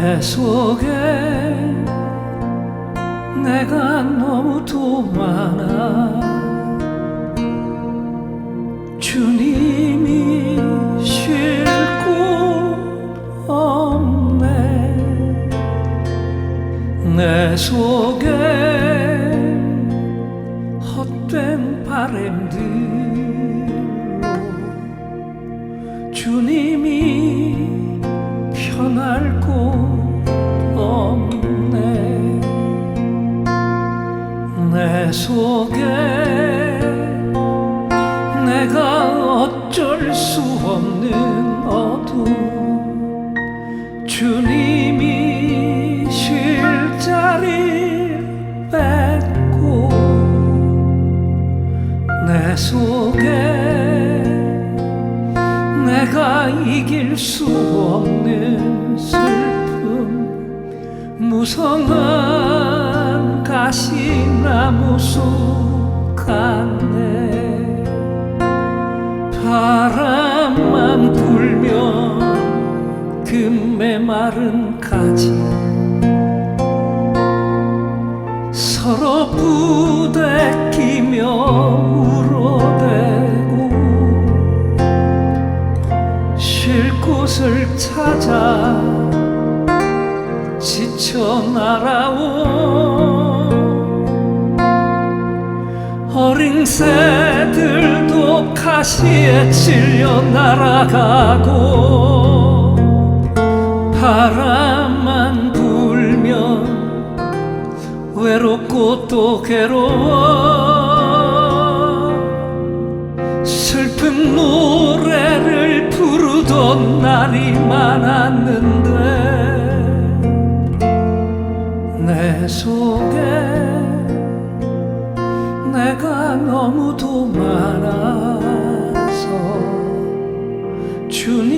내 속에 내가 너무도 많아. 주님이 쉴 곳 없네. 내 속에 헛된 바램들로 주님이 편할 곳 내 속에 내가 어쩔 수 없는 어둠. 주님이 쉴 자리 뺏고 내 속에 내가 이길 수 없는 슬픔 무성한 가시나무 속 같네. 바람만 불면 그 메마른 가지. 서로 부대끼며 울어대고 쉴 곳을 찾아 지쳐 날아온 새들도 가시에 찔려 날아가고 바람만 불면 외롭고 또 괴로워. 슬픈 노래를 부르던 날이 많았는데 내 속에 내가 너무도 많아서 주님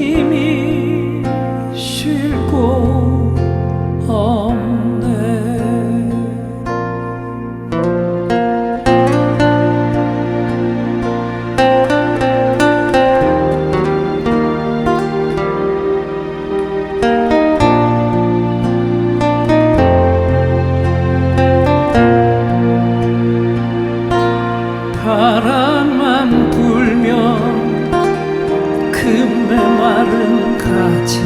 그 메마른 가지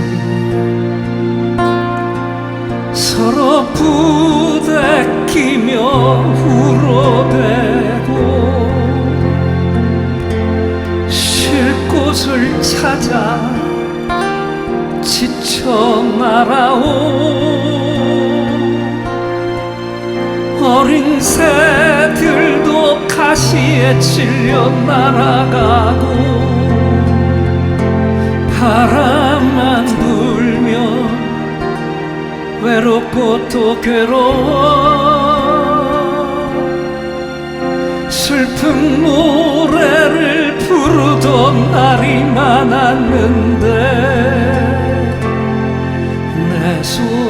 서로 부대끼며 울어대고 쉴 곳을 찾아 지쳐 날아온 어린 새들도 가시에 찔려 날아가고 바람만 불면 외롭고 또 괴로워. 슬픈 노래를 부르던 날이 많았는데 내 속에